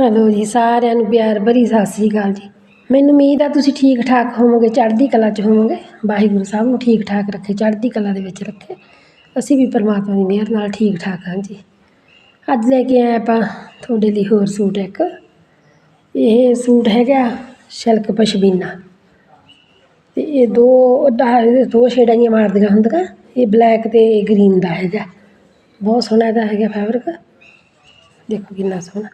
Hello ਜੀ, ਸਾਰਿਆਂ ਨੂੰ ਪਿਆਰ ਭਰੀ ਸਤਿ ਸ੍ਰੀ ਅਕਾਲ ਜੀ। ਮੈਨੂੰ ਉਮੀਦ ਆ ਤੁਸੀਂ ਠੀਕ ਠਾਕ ਹੋਵੋਗੇ, ਚੜ੍ਹਦੀ ਕਲਾ 'ਚ ਹੋਵੋਗੇ। ਵਾਹਿਗੁਰੂ ਸਾਹਿਬ ਨੂੰ ਠੀਕ ਠਾਕ ਰੱਖੇ, ਚੜ੍ਹਦੀ ਕਲਾ ਦੇ ਵਿੱਚ ਰੱਖੇ। ਅਸੀਂ ਵੀ ਪਰਮਾਤਮਾ ਦੀ ਮਿਹਰ ਨਾਲ ਠੀਕ ਠਾਕ ਹਾਂ ਜੀ। ਅੱਜ ਲੈ ਕੇ ਆਏ ਆਪਾਂ ਤੁਹਾਡੇ ਲਈ ਹੋਰ ਸੂਟ ਇੱਕ। ਇਹ ਸੂਟ ਹੈਗਾ ਸਿਲਕ ਪਸ਼ਮੀਨਾ। ਤੇ ਇਹ ਦੋ ਦੋ ਸ਼ੇਡਾਂ ਜਿਹੀਆਂ ਮਾਰਦੀਆਂ ਹੁੰਦੀਆਂ। ਇਹ ਬਲੈਕ ਤੇ ਗ੍ਰੀਨ ਦਾ ਹੈਗਾ। ਬਹੁਤ ਸੋਹਣਾ ਇਹਦਾ ਹੈਗਾ ਫੈਬਰਿਕ। ਦੇਖੋ ਕਿੰਨਾ ਸੋਹਣਾ।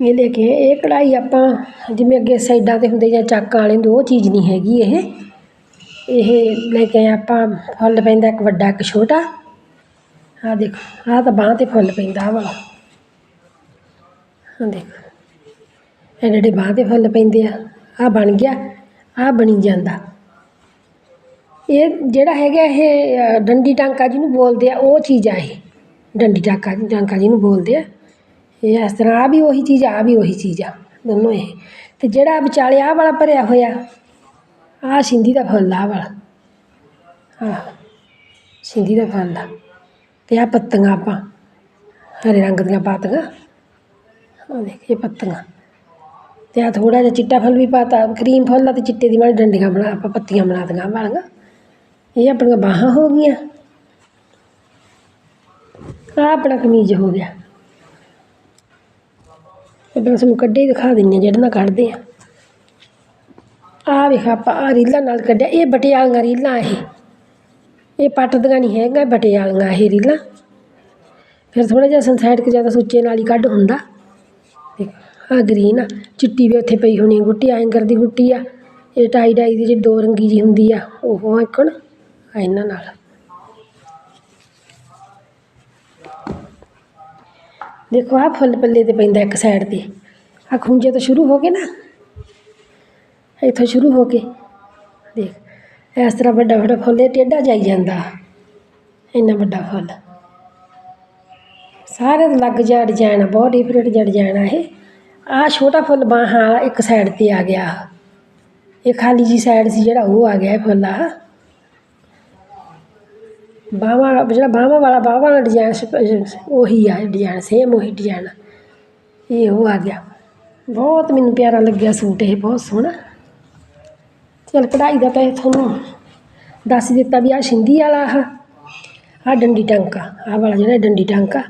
ਇਹ ਲੈ ਕੇ ਇਹ ਕਢਾਈ ਆਪਾਂ ਜਿਵੇਂ ਅੱਗੇ ਸਾਈਡਾਂ ਤੇ ਹੁੰਦੇ ਜਾਂ ਚਾਕਾਂ ਵਾਲੇ ਹੁੰਦੇ, ਉਹ ਚੀਜ਼ ਨਹੀਂ ਹੈਗੀ ਇਹ। ਇਹ ਲੈ ਕੇ ਆਪਾਂ, ਫੁੱਲ ਪੈਂਦਾ ਇੱਕ ਵੱਡਾ, ਇੱਕ ਛੋਟਾ। ਆਹ ਦੇਖੋ, ਆਹ ਤਾਂ ਬਾਂਹ ਤੇ ਫੁੱਲ ਪੈਂਦਾ ਆਹ ਵਾਲਾ ਆਹ ਦੇਖੋ ਐਡੇ ਐਡੇ ਬਾਂਹ ਤੇ ਫੁੱਲ ਪੈਂਦੇ ਆ, ਆਹ ਬਣ ਗਿਆ, ਆਹ ਬਣੀ ਜਾਂਦਾ। ਇਹ ਜਿਹੜਾ ਹੈਗਾ ਇਹ ਡੰਡੀ ਟਾਂਕਾ ਜਿਹਨੂੰ ਬੋਲਦੇ ਆ, ਉਹ ਚੀਜ਼ ਆ ਇਹ। ਡੰਡੀ ਟਾਂਕਾ ਟਾਂਕਾ ਜਿਹਨੂੰ ਬੋਲਦੇ ਆ। ਇਹ ਇਸ ਤਰ੍ਹਾਂ ਆਹ ਵੀ ਉਹੀ ਚੀਜ਼ ਆ ਵੀ ਉਹੀ ਚੀਜ਼ ਆ, ਦੋਨੋਂ ਇਹ। ਅਤੇ ਜਿਹੜਾ ਵਿਚਾਲੇ ਆਹ ਵਾਲਾ ਭਰਿਆ ਹੋਇਆ, ਆਹ ਸਿੰਧੀ ਦਾ ਫੁੱਲ ਆ ਵਾਲਾ। ਆਹ, ਸਿੰਧੀ ਦਾ ਫੁੱਲ ਆ। ਤੇ ਆਹ ਪੱਤੀਆਂ ਆਪਾਂ, ਹਰੇ ਰੰਗ ਦੀਆਂ ਪਾਤੀਆਂ। ਆਹ ਦੇਖ, ਇਹ ਪੱਤੀਆਂ। ਅਤੇ ਆਹ ਥੋੜ੍ਹਾ ਜਿਹਾ ਚਿੱਟਾ ਫੁੱਲ ਵੀ ਪਾਤਾ, ਕਰੀਮ ਫੁੱਲ ਆ ਅਤੇ ਚਿੱਟੇ ਦੀ ਮਾੜੀ ਡੰਡੀਆਂ ਬਣਾ, ਆਪਾਂ ਪੱਤੀਆਂ ਬਣਾ ਦਿੱਤੀਆਂ ਵਾਲੀਆਂ। ਇਹ ਆਪਣੀਆਂ ਬਾਹਾਂ ਹੋ ਗਈਆਂ। ਆਹ ਆਪਣਾ ਕਮੀਜ਼ ਹੋ ਗਿਆ। ਇਹ ਬਸ ਨੂੰ ਕੱਢੇ ਹੀ ਦਿਖਾ ਦਿੰਨੇ ਆ ਜਿਹੜੇ ਨਾਲ ਕੱਢਦੇ ਆ ਆ ਵੇਖ ਆਪਾਂ ਆ ਰੀਲਾਂ ਨਾਲ ਕੱਢਿਆ। ਇਹ ਬਟਿਆਲੀਆਂ ਰੀਲਾਂ ਇਹ। ਇਹ ਪੱਟ ਨਹੀਂ ਹੈਗਾ ਬਟਿਆਲੀਆਂ ਇਹ ਰੀਲਾਂ। ਫਿਰ ਥੋੜਾ ਜਿਹਾ ਸੰਸਾਈਡ ਕਿ ਜ਼ਿਆਦਾ ਸੁੱਚੇ ਨਾਲ ਹੀ ਕੱਢ ਹੁੰਦਾ। ਆ ਗ੍ਰੀਨ ਆ। ਚਿੱਟੀ ਵੀ ਉੱਥੇ ਪਈ ਹੋਣੀ, ਗੁੱਟੀ ਐਂਗਰ ਦੀ ਗੁੱਟੀ ਆ। ਇਹ ਟਾਈ ਡਾਈ ਦੀ ਜਿਹੜੀ ਦੋ ਰੰਗੀ ਜੀ ਹੁੰਦੀ ਆ, ਉਹ ਇੱਕਣ ਆ ਇਹਨਾਂ ਨਾਲ। ਦੇਖੋ ਆ ਫੁੱਲ ਪੱਲੇ ਤੇ ਪੈਂਦਾ ਇੱਕ ਸਾਈਡ ਤੇ। ਆ ਖੁੰਝੇ ਤੋਂ ਸ਼ੁਰੂ ਹੋ ਕੇ ਨਾ, ਇੱਥੋਂ ਸ਼ੁਰੂ ਹੋ ਕੇ ਦੇਖ, ਇਸ ਤਰ੍ਹਾਂ ਵੱਡਾ ਵੱਡਾ ਫੁੱਲ, ਇਹ ਟੇਢਾ ਜਾਈ ਜਾਂਦਾ। ਇੰਨਾ ਵੱਡਾ ਫੁੱਲ। ਸਾਰੇ ਦੇ ਲੱਗ ਜਾ ਡਿਜ਼ਾਈਨ ਬਹੁਤ ਡਿਫਰੈਂਟ ਜਿਹਾ ਡਿਜ਼ਾਈਨ ਆ ਇਹ। ਆ ਛੋਟਾ ਫੁੱਲ ਬਾਹਾਂ ਵਾਲਾ ਇੱਕ ਸਾਈਡ ਤੇ ਆ ਗਿਆ। ਇਹ ਖਾਲੀ ਜੀ ਸਾਈਡ ਸੀ ਜਿਹੜਾ ਉਹ ਆ ਗਿਆ ਇਹ ਫੁੱਲ ਆ ਬਾਹਾਂ ਜਿਹੜਾ ਬਾਹਾਂ ਵਾਲਾ ਬਾਹਾਂ ਵਾਲਾ ਡਿਜ਼ਾਈਨ ਉਹੀ ਆ ਡਿਜ਼ਾਈਨ ਸੇਮ ਉਹੀ ਡਿਜ਼ਾਈਨ ਇਹ ਉਹ ਆ ਗਿਆ। ਬਹੁਤ ਮੈਨੂੰ ਪਿਆਰਾ ਲੱਗਿਆ ਸੂਟ ਇਹ, ਬਹੁਤ ਸੋਹਣਾ। ਚਲ ਕਢਾਈ ਦਾ ਤਾਂ ਤੁਹਾਨੂੰ ਦੱਸ ਦਿੱਤਾ ਵੀ ਆ ਸਿੰਧੀ ਵਾਲਾ ਆ ਆ ਡੰਡੀ ਟਾਂਕਾ ਆ ਵਾਲਾ ਜਿਹੜਾ ਡੰਡੀ ਟਾਂਕਾ,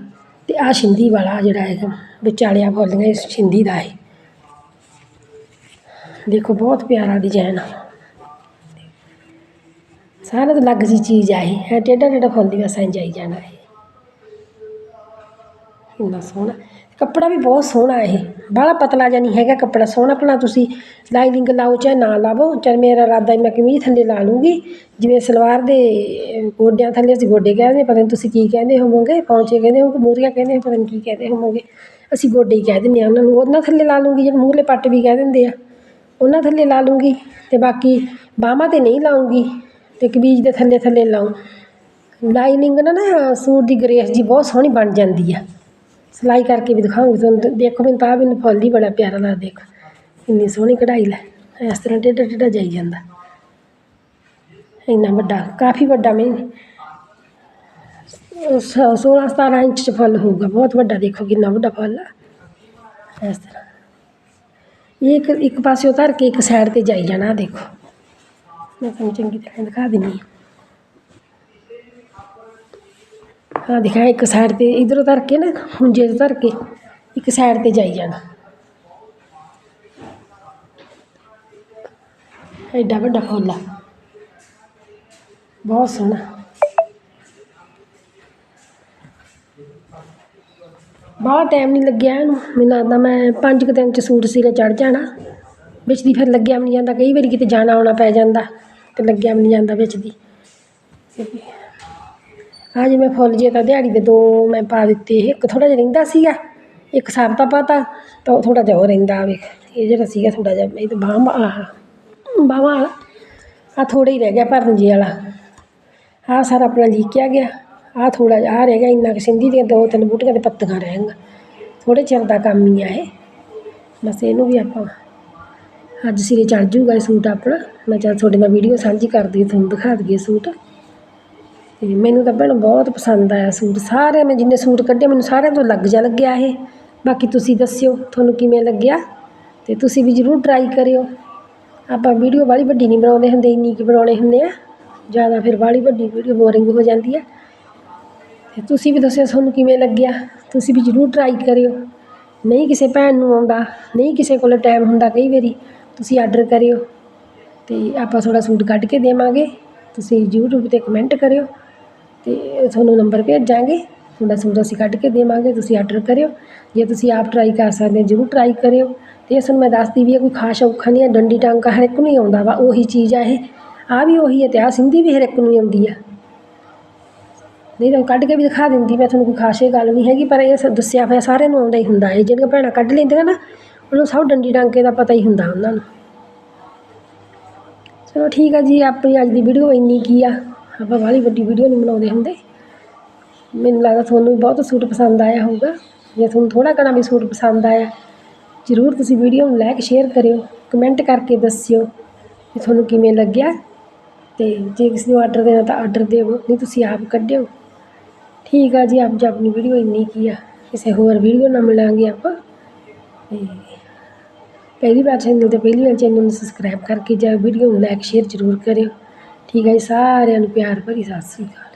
ਤੇ ਆ ਸਿੰਧੀ ਵਾਲਾ ਜਿਹੜਾ ਹੈ ਵਿਚਾਲਿਆ ਫੁੱਲੀਆਂ ਸਿੰਧੀ ਦਾ ਹੈ ਦੇਖੋ, ਬਹੁਤ ਪਿਆਰਾ ਡਿਜ਼ਾਈਨ ਆ। ਸਾਰਾ ਤਾਂ ਲੱਗ ਜੀ ਚੀਜ਼ ਆ ਇਹ ਹੈ ਟੇਢਾ ਟੇਢਾ ਫੁੱਲ ਦੀ ਵਸਾਂ ਜਾਈ ਜਾਣਾ ਇਹ। ਇੰਨਾ ਸੋਹਣਾ। ਕੱਪੜਾ ਵੀ ਬਹੁਤ ਸੋਹਣਾ ਇਹ, ਬਾਹਲਾ ਪਤਲਾ ਜਿਹਾ ਨਹੀਂ ਹੈਗਾ ਕੱਪੜਾ, ਸੋਹਣਾ ਭਲਾ ਤੁਸੀਂ ਲਾਈਨਿੰਗ ਲਾਓ, ਚਾਹੇ ਨਾ ਲਾਵੋ ਚਲ ਮੇਰਾ ਇਰਾਦਾ ਮੈਂ ਕਮੀਜ਼ ਥੱਲੇ ਲਾ ਲੂੰਗੀ, ਜਿਵੇਂ ਸਲਵਾਰ ਦੇ ਗੋਡਿਆਂ ਥੱਲੇ ਅਸੀਂ ਗੋਡੇ ਕਹਿੰਦੇ, ਪਤਾ ਨਹੀਂ ਤੁਸੀਂ ਕੀ ਕਹਿੰਦੇ ਹੋਵੋਗੇ, ਪੌਂਚੇ ਕਹਿੰਦੇ ਹੋ ਮੂਰੀਆਂ ਕਹਿੰਦੇ ਹੋ ਪਤਾ ਨਹੀਂ ਕੀ ਕਹਿੰਦੇ ਹੋਵੋਗੇ। ਅਸੀਂ ਗੋਡੇ ਹੀ ਕਹਿ ਦਿੰਦੇ ਆ ਉਹਨਾਂ ਨੂੰ, ਉਹਨਾਂ ਥੱਲੇ ਲਾ ਲੂੰਗੀ, ਜਿਹੜੇ ਮੂਹਰਲੇ ਪੱਟ ਵੀ ਕਹਿ ਦਿੰਦੇ ਆ, ਉਹਨਾਂ ਥੱਲੇ ਲਾ ਲੂੰਗੀ, ਤੇ ਬਾਕੀ ਬਾਹਾਂ ਤੇ ਨਹੀਂ ਲਾਉਂਗੀ। ਅਤੇ ਕਮੀਜ਼ ਦੇ ਥੱਲੇ ਥੱਲੇ ਲਾਉਂ ਲਾਈਨਿੰਗ ਨਾ ਨਾ, ਸੂਟ ਦੀ ਗਰੇਸ ਜੀ ਬਹੁਤ ਸੋਹਣੀ ਬਣ ਜਾਂਦੀ ਆ। ਸਿਲਾਈ ਕਰਕੇ ਵੀ ਦਿਖਾਉਂਗੀ ਤੁਹਾਨੂੰ। ਦੇਖੋ ਮੈਨੂੰ ਤਾਂ ਮੈਨੂੰ ਫੁੱਲ ਹੀ ਬੜਾ ਪਿਆਰਾ ਲੱਗਦਾ ਦੇਖ। ਇੰਨੀ ਸੋਹਣੀ ਕਢਾਈ ਲੈ। ਇਸ ਤਰ੍ਹਾਂ ਟੇਢਾ ਟੇਢਾ ਜਾਈ ਜਾਂਦਾ। ਇੰਨਾ ਵੱਡਾ, ਕਾਫੀ ਵੱਡਾ ਮੈਂ 16 17 ਇੰਚ ਚ ਫੁੱਲ ਹੋਊਗਾ। ਬਹੁਤ ਵੱਡਾ ਦੇਖੋ ਕਿੰਨਾ ਵੱਡਾ ਫੁੱਲ ਆ। ਇਸ ਤਰ੍ਹਾਂ। ਇੱਕ ਇੱਕ ਪਾਸੇ ਉਤਾਰ ਕੇ ਇੱਕ ਸਾਈਡ ਤੇ ਜਾਈ ਜਾਣਾ ਦੇਖੋ। ਮੈਂ ਤੁਹਾਨੂੰ ਚੰਗੀ ਤਰ੍ਹਾਂ ਦਿਖਾ ਦਿੰਦੀ ਹਾਂ ਆਹ ਦਿਖਾ ਇੱਕ ਸਾਈਡ ਤੇ ਇਧਰੋਂ ਧਰ ਕੇ ਨਾ ਹੁੰਜੇ ਤੋਂ ਧਰ ਕੇ ਇੱਕ ਸਾਈਡ ਤੇ ਜਾਈ ਜਾਣਾ ਐਡਾ ਵੱਡਾ ਫੁੱਲ ਆ ਬਹੁਤ ਸੋਹਣਾ ਬਾਹਲਾ ਟਾਈਮ ਨਹੀਂ ਲੱਗਿਆ ਇਹਨੂੰ ਮੈਨੂੰ ਲੱਗਦਾ ਮੈਂ ਪੰਜ ਕੁ ਦਿਨ ਚ ਸੂਟ ਸਿਰੇ ਚੜ ਜਾਣਾ ਵਿੱਚ ਦੀ ਫਿਰ ਲੱਗਿਆ ਵੀ ਨਹੀਂ ਜਾਂਦਾ ਕਈ ਵਾਰੀ ਕਿਤੇ ਜਾਣਾ ਆਉਣਾ ਪੈ ਜਾਂਦਾ ਤੇ ਲੱਗਿਆ ਵੀ ਨਹੀਂ ਜਾਂਦਾ ਵਿੱਚ ਦੀ। ਆ ਜਿਵੇਂ ਫੁੱਲ ਜੇ ਤਾਂ ਦਿਹਾੜੀ ਦੇ ਦੋ ਮੈਂ ਪਾ ਦਿੱਤੇ ਇੱਕ ਥੋੜਾ ਜਿਹਾ ਰਹਿੰਦਾ ਸੀਗਾ, ਇੱਕ ਸਾਬਤਾ ਪਾਤਾ, ਤਾਂ ਉਹ ਥੋੜਾ ਜਿਹਾ ਉਹ ਰਹਿੰਦਾ, ਵੇਖ। ਇਹ ਜਿਹੜਾ ਸੀਗਾ ਥੋੜਾ ਜਿਹਾ, ਇਹ ਤਾਂ ਬਾਹਾਂ ਆਹ, ਬਾਹਾਂ ਵਾਲਾ ਆ ਥੋੜਾ ਹੀ ਰਹਿ ਗਿਆ ਭਰਨ ਜੀ ਵਾਲਾ। ਆਹ ਸਾਰਾ ਆਪਣਾ ਲੀਕਿਆ ਗਿਆ। ਆਹ ਥੋੜਾ ਜਿਹਾ, ਆਹ ਰਹਿ ਗਿਆ ਇੰਨਾ ਕਿ ਸਿੰਧੀ ਦੀਆਂ ਦੋ ਤਿੰਨ ਬੂਟੀਆਂ ਦੇ ਪੱਤੀਆਂ ਰਹਿਣਗੀਆਂ ਗਈਆਂ। ਥੋੜੇ ਚਿਰ ਦਾ ਕੰਮ ਹੀ ਆ ਇਹ। ਬਸ ਇਹਨੂੰ ਵੀ ਆਪਾਂ ਅੱਜ ਸਿਰੇ ਚੜ ਜੂਗਾ ਇਹ ਸੂਟ ਆਪਣਾ। ਮੈਂ ਚੱਲ ਤੁਹਾਡੇ ਨਾਲ ਵੀਡੀਓ ਸਾਂਝੀ ਕਰਦੀ ਤੁਹਾਨੂੰ ਦਿਖਾ ਦਈਏ ਸੂਟ। ਤੇ ਮੈਨੂੰ ਤਾਂ ਭੈਣ ਬਹੁਤ ਪਸੰਦ ਆਇਆ ਸੂਟ। ਸਾਰੇ ਮੈਂ ਜਿੰਨੇ ਸੂਟ ਕੱਢੇ, ਮੈਨੂੰ ਸਾਰਿਆਂ ਤੋਂ ਲੱਗ ਜਾ ਲੱਗਿਆ ਇਹ। ਬਾਕੀ ਤੁਸੀਂ ਦੱਸਿਓ, ਤੁਹਾਨੂੰ ਕਿਵੇਂ ਲੱਗਿਆ? ਅਤੇ ਤੁਸੀਂ ਵੀ ਜ਼ਰੂਰ ਟਰਾਈ ਕਰਿਓ। ਆਪਾਂ ਵੀਡੀਓ ਵਾਲੀ ਵੱਡੀ ਨਹੀਂ ਬਣਾਉਂਦੇ ਹੁੰਦੇ, ਇੰਨੀ ਕੁ ਬਣਾਉਣੇ ਹੁੰਦੇ ਆ। ਜ਼ਿਆਦਾ ਫਿਰ ਵਾਲੀ ਵੱਡੀ ਵੀਡੀਓ ਬੋਰਿੰਗ ਹੋ ਜਾਂਦੀ ਹੈ ਅਤੇ ਤੁਸੀਂ ਵੀ ਦੱਸਿਓ ਤੁਹਾਨੂੰ ਕਿਵੇਂ ਲੱਗਿਆ। ਤੁਸੀਂ ਵੀ ਜ਼ਰੂਰ ਟਰਾਈ ਕਰਿਓ। ਨਹੀਂ ਕਿਸੇ ਭੈਣ ਨੂੰ ਆਉਂਦਾ, ਨਹੀਂ ਕਿਸੇ ਕੋਲ ਟਾਈਮ ਹੁੰਦਾ ਕਈ ਵਾਰੀ। ਤੁਸੀਂ ਆਡਰ ਕਰਿਓ ਅਤੇ ਆਪਾਂ ਤੁਹਾਡਾ ਸੂਟ ਕੱਢ ਕੇ ਦੇਵਾਂਗੇ। ਤੁਸੀਂ ਯੂਟਿਊਬ 'ਤੇ ਕਮੈਂਟ ਕਰਿਓ ਅਤੇ ਤੁਹਾਨੂੰ ਨੰਬਰ ਭੇਜਾਂਗੇ। ਤੁਹਾਡਾ ਸੂਟ ਅਸੀਂ ਕੱਢ ਕੇ ਦੇਵਾਂਗੇ, ਤੁਸੀਂ ਆਡਰ ਕਰਿਓ। ਜੇ ਤੁਸੀਂ ਆਪ ਟਰਾਈ ਕਰ ਸਕਦੇ ਜ਼ਰੂਰ ਟਰਾਈ ਕਰਿਓ। ਅਤੇ ਇਸ ਨੂੰ ਮੈਂ ਦੱਸਦੀ ਵੀ ਇਹ ਕੋਈ ਖਾਸ ਔਖਾ ਨਹੀਂ ਹੈ ਡੰਡੀ ਟਾਂਕਾ ਹਰ ਇੱਕ ਨੂੰ ਹੀ ਆਉਂਦਾ ਵਾ, ਉਹੀ ਚੀਜ਼ ਆ ਇਹ। ਆ ਵੀ ਉਹੀ ਹੈ ਅਤੇ ਆਹ ਸਿੰਧੀ ਵੀ ਹਰ ਇੱਕ ਨੂੰ ਹੀ ਆਉਂਦੀ ਆ। ਨਹੀਂ ਤਾਂ ਕੱਢ ਕੇ ਵੀ ਦਿਖਾ ਦਿੰਦੀ, ਮੈਂ ਤੁਹਾਨੂੰ ਕੋਈ ਖਾਸ ਇਹ ਗੱਲ ਨਹੀਂ ਹੈਗੀ, ਪਰ ਇਹ ਸ- ਦੱਸਿਆ ਹੋਇਆ ਸਾਰਿਆਂ ਨੂੰ ਆਉਂਦਾ ਹੀ ਹੁੰਦਾ ਹੈ ਜਿਹੜੀਆਂ ਭੈਣਾਂ ਕੱਢ ਲੈਂਦੀਆਂ ਨਾ ਉਹਨੂੰ ਸਭ ਡੰਡੀ ਟਾਂਕੇ ਦਾ ਪਤਾ ਹੀ ਹੁੰਦਾ ਉਹਨਾਂ ਨੂੰ। ਚਲੋ ਠੀਕ ਆ ਜੀ, ਆਪਣੀ ਅੱਜ ਦੀ ਵੀਡੀਓ ਇੰਨੀ ਕੀ ਆ, ਆਪਾਂ ਬਾਹਲੀ ਵੱਡੀ ਵੀਡੀਓ ਨਹੀਂ ਬਣਾਉਂਦੇ ਹੁੰਦੇ। ਮੈਨੂੰ ਲੱਗਦਾ ਤੁਹਾਨੂੰ ਵੀ ਬਹੁਤ ਸੂਟ ਪਸੰਦ ਆਇਆ ਹੋਊਗਾ। ਜੇ ਤੁਹਾਨੂੰ ਥੋੜਾ ਘਣਾ ਵੀ ਸੂਟ ਪਸੰਦ ਆਇਆ, ਜ਼ਰੂਰ ਤੁਸੀਂ ਵੀਡੀਓ ਨੂੰ ਲਾਈਕ, ਸ਼ੇਅਰ ਕਰਿਓ, ਕਮੈਂਟ ਕਰਕੇ ਦੱਸਿਓ ਕਿ ਤੁਹਾਨੂੰ ਕਿਵੇਂ ਲੱਗਿਆ। ਅਤੇ ਜੇ ਕਿਸੇ ਨੂੰ ਆਰਡਰ ਦੇਣਾ ਤਾਂ ਆਰਡਰ ਦੇਵੋ ਨਹੀਂ ਤੁਸੀਂ ਆਪ ਕੱਢਿਓ। ਠੀਕ ਆ ਜੀ ਅੱਜ ਆਪਣੀ ਵੀਡੀਓ ਇੰਨੀ ਕੀ ਆ, ਕਿਸੇ ਹੋਰ ਵੀਡੀਓ ਨਾਲ ਮਿਲਾਂਗੇ ਆਪਾਂ। ਤੇ ਪਹਿਲੀ ਵਾਰ ਚੈਨਲ ਤੇ ਪਹਿਲੀ ਵਾਰ ਚੈਨਲ ਨੂੰ ਸਬਸਕ੍ਰਾਈਬ ਕਰਕੇ ਜਾਇਓ ਵੀਡੀਓ ਨੂੰ ਲਾਈਕ ਸ਼ੇਅਰ ਜ਼ਰੂਰ ਕਰਿਓ। ਠੀਕ ਹੈ ਜੀ, ਸਾਰਿਆਂ ਨੂੰ ਪਿਆਰ ਭਰੀ ਸਤਿ ਸ਼੍ਰੀ ਅਕਾਲ।